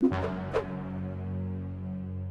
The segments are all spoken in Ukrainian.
you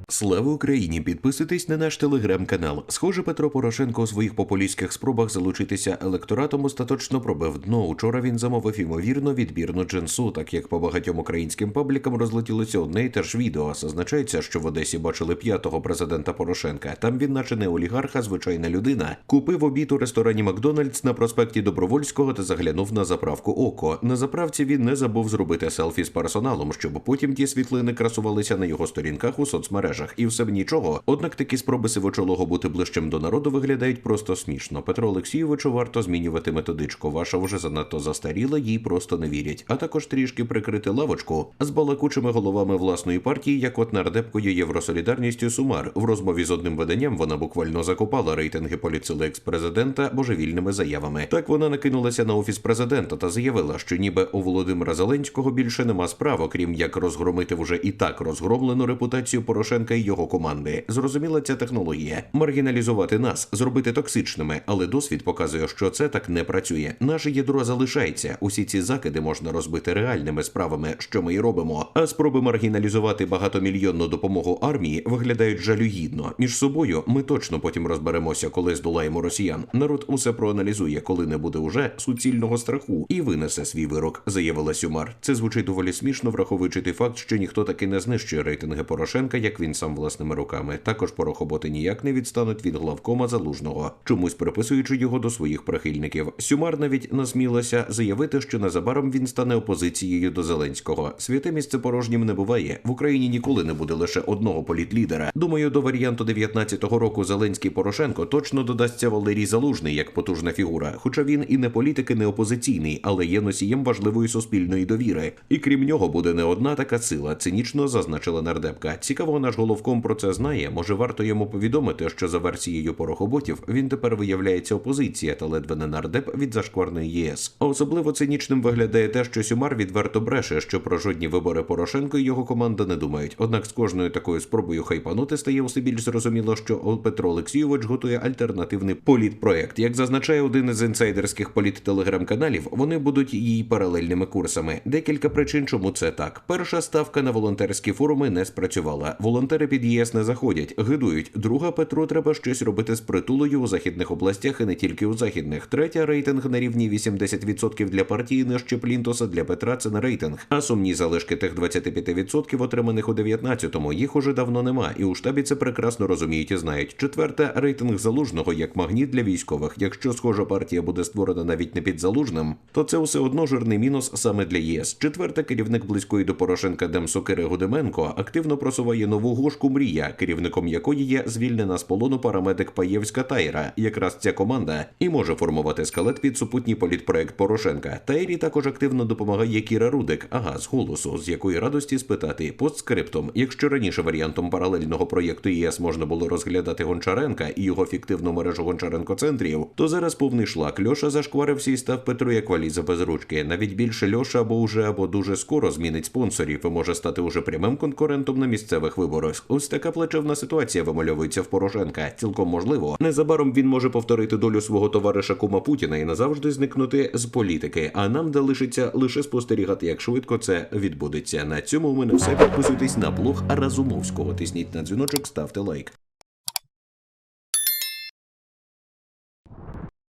Слава Україні! Підписуйтесь на наш телеграм-канал. Схоже, Петро Порошенко у своїх популістських спробах залучитися електоратом остаточно пробив дно. Учора він замовив ймовірно відбірну джинсу, так як по багатьом українським паблікам розлетілося одне й те ж відео. Зазначається, що в Одесі бачили п'ятого президента Порошенка. Там він, наче не олігарх, а звичайна людина. Купив обід у ресторані Макдональдс на проспекті Добровольського та заглянув на заправку Око. На заправці він не забув зробити селфі з персоналом, щоб потім ті світлини красувалися на його сторінках у соцмережах. І все б нічого. Однак такі спроби сивочолого бути ближчим до народу виглядають просто смішно. Петро Олексійовичу варто змінювати методичку. Ваша вже занадто застаріла, їй просто не вірять. А також трішки прикрити лавочку з балакучими головами власної партії, як от нардепкою Євросолідарністю Сумар. В розмові з одним виданням вона буквально закопала рейтинги політсили екс-президента божевільними заявами. Так вона накинулася на офіс президента та заявила, що ніби у Володимира Зеленського більше нема справ, окрім як розгромити вже і так розгромлену репутацію Порошенка і його команди. Зрозуміла ця технологія маргіналізувати нас, зробити токсичними, але досвід показує, що це так не працює. Наше ядро залишається. Усі ці закиди можна розбити реальними справами, що ми і робимо. А спроби маргіналізувати багатомільйонну допомогу армії виглядають жалюгідно. Між собою ми точно потім розберемося, коли здолаємо росіян. Народ усе проаналізує, коли не буде уже суцільного страху, і винесе свій вирок, заявила Сюмар. Це звучить доволі смішно, враховуючи той факт, що ніхто таки не знищує рейтинги Порошенка, як він сам власними руками. Також порохоботи ніяк не відстануть від главкома залужного, чомусь приписуючи його до своїх прихильників. Сюмар навіть насмілася заявити, що незабаром він стане опозицією до Зеленського. Святе місце порожнім не буває. В Україні ніколи не буде лише одного політлідера. Думаю, до варіанту 19-го року Зеленський Порошенко точно додасться Валерій Залужний як потужна фігура. Хоча він і не політик, і не опозиційний, але є носієм важливої суспільної довіри. І крім нього буде не одна така сила. Цинічно зазначила нардепка. Цікаво, наш головком про це знає. Може, варто йому повідомити, що за версією порохоботів він тепер виявляється опозиція та ледве не нардеп від зашкварної ЄС. А особливо цинічним виглядає те, що Сюмар відверто бреше, що про жодні вибори Порошенко і його команда не думають. Однак з кожною такою спробою хайпанути стає усе більш зрозуміло, що Петро Олексійович готує альтернативний політпроект. Як зазначає один із інсайдерських політтелеграм-каналів, вони будуть її паралельними курсами. Декілька причин, чому це так. Перша ставка на волонтерські форуми не спрацювала. Волонтери під ЄС не заходять, гидують. Друга Петру треба щось робити з притулою у західних областях і не тільки у західних. Третя рейтинг на рівні 80% для партії нижче Плінтоса для Петра це не рейтинг. А сумні залишки тих 25% отриманих у 19-му їх уже давно нема, і у штабі це прекрасно розуміють і знають. Четверта рейтинг залужного як магніт для військових. Якщо схожа партія буде створена навіть не під залужним, то це все одно жирний мінус саме для ЄС. Четверта керівник близької до Порошенка Демсокири Гудеменко активно просуває нову гошку мрія, керівником якої є звільнена з полону парамедик Паєвська Тайра. Якраз ця команда і може формувати скелет під супутній політпроект Порошенка. Тайрі також активно допомагає Кіра Рудик, ага, з голосу, з якої радості спитати постскриптом. Якщо раніше варіантом паралельного проєкту ЄС можна було розглядати Гончаренка і його фіктивну мережу Гончаренко-центрів, то зараз повний шлак. Льоша зашкварився і став Петру як валіза без ручки. Навіть більше Льоша або уже або дуже скоро змінить спонсорів і може стати уже прямим конкурентом на місцевих виборах. Ось така плачевна ситуація вимальовується в Порошенка. Цілком можливо, незабаром він може повторити долю свого товариша Кума Путіна і назавжди зникнути з політики. А нам залишиться лише спостерігати, як швидко це відбудеться. На цьому у мене все. Підписуйтесь на блог Разумовського. Тисніть на дзвіночок, ставте лайк.